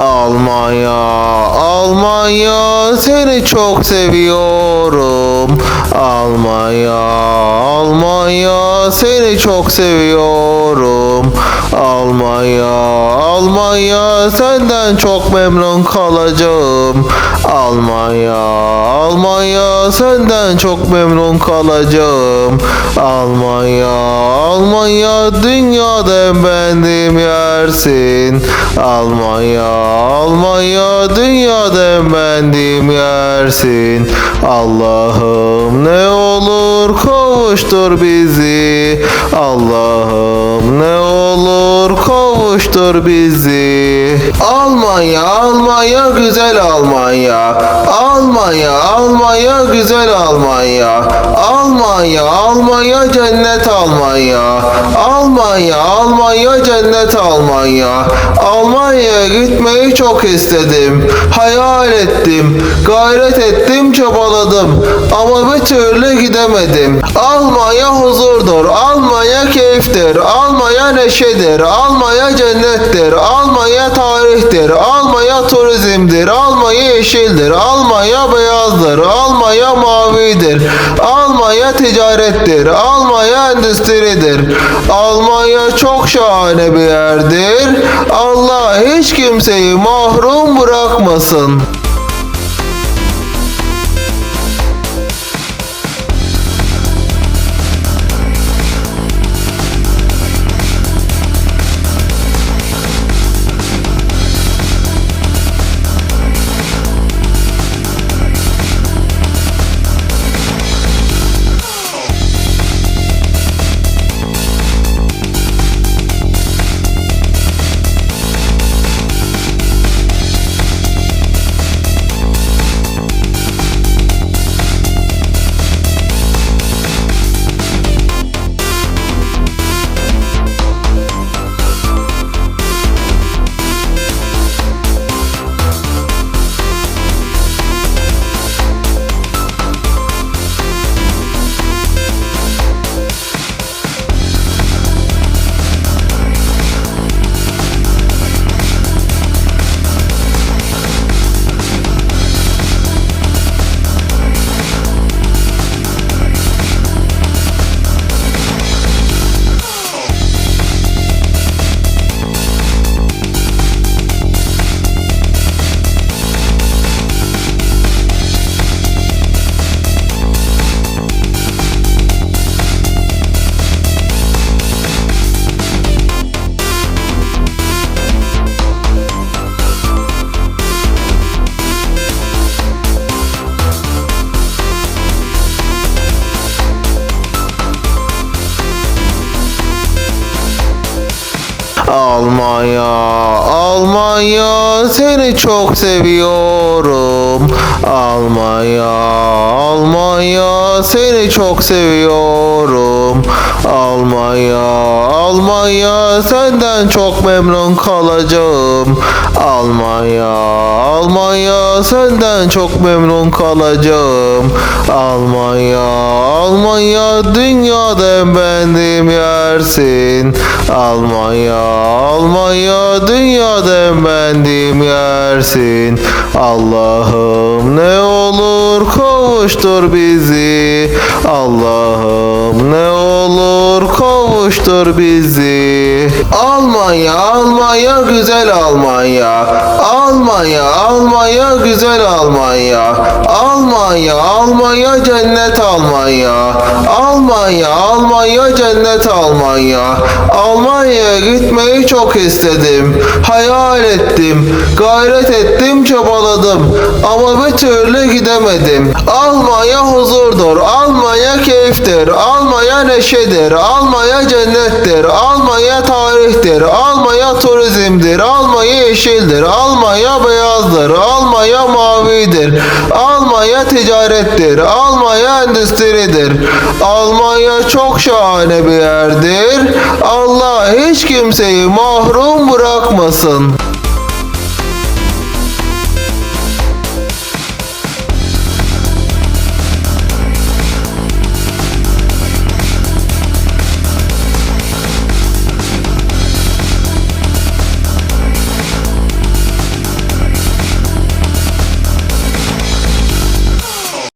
Almanya, Almanya seni çok seviyorum. Almanya, Almanya seni çok seviyorum. Almanya, Almanya senden çok memnun kalacağım. Almanya, Almanya senden çok memnun kalacağım. Almanya, Almanya dünyada en beğendiğim yersin. Almanya, Almanya dünyada en yersin. Allah'ım ne olur kavuştur bizi. Allah'ım ne olur kavuştur bizi. Almanya, Almanya güzel Almanya. Almanya, Almanya güzel Almanya. Almanya, Almanya cennet Almanya. Almanya, Almanya cennet Almanya. Almanya'ya gitmeyi çok istedim. Hayal ettim, gayret ettim, çabaladım. Ama bir türlü gidemedim. Almanya huzurdur, Almanya keyiftir, Almanya neşedir, Almanya cennettir, Almanya tarihtir, Almanya turizmdir, Almanya yeşildir, Almanya beyazdır, Almanya mavidir, Almanya ticarettir, Almanya endüstridir. Almanya çok şahane bir yerdir. Allah hiç kimseyi mahrum bırakmasın. Almanya, Almanya seni çok seviyorum. Almanya, Almanya seni çok seviyorum. Almanya, Almanya senden çok memnun kalacağım. Almanya, Almanya senden çok memnun kalacağım. Almanya, Almanya dünyada en beğendiğim yersin. Almanya, Almanya dünyada en beğendiğim yersin. Allah'ım ne olur kavuştur bizi. Allah'ım ne olur kavuştur bizi. Almanya, Almanya güzel Almanya. Almanya, Almanya güzel Almanya. Almanya, Almanya cennet Almanya. Almanya, Almanya cennet Almanya. Almanya'ya gitmeyi çok istedim. Hayal ettim, gayret ettim, çabaladım. Ama bir türlü gidemedim. Almanya huzurdur, Almanya keyiftir, Almanya neşedir, Almanya cennettir, Almanya tarihtir, Almanya turizmdir, Almanya yeşildir, Almanya beyazdır, Almanya mavidir, Almanya ticarettir, Almanya endüstridir. Almanya çok şahane bir yerdir. Allah hiç kimseyi mahrum bırakmasın.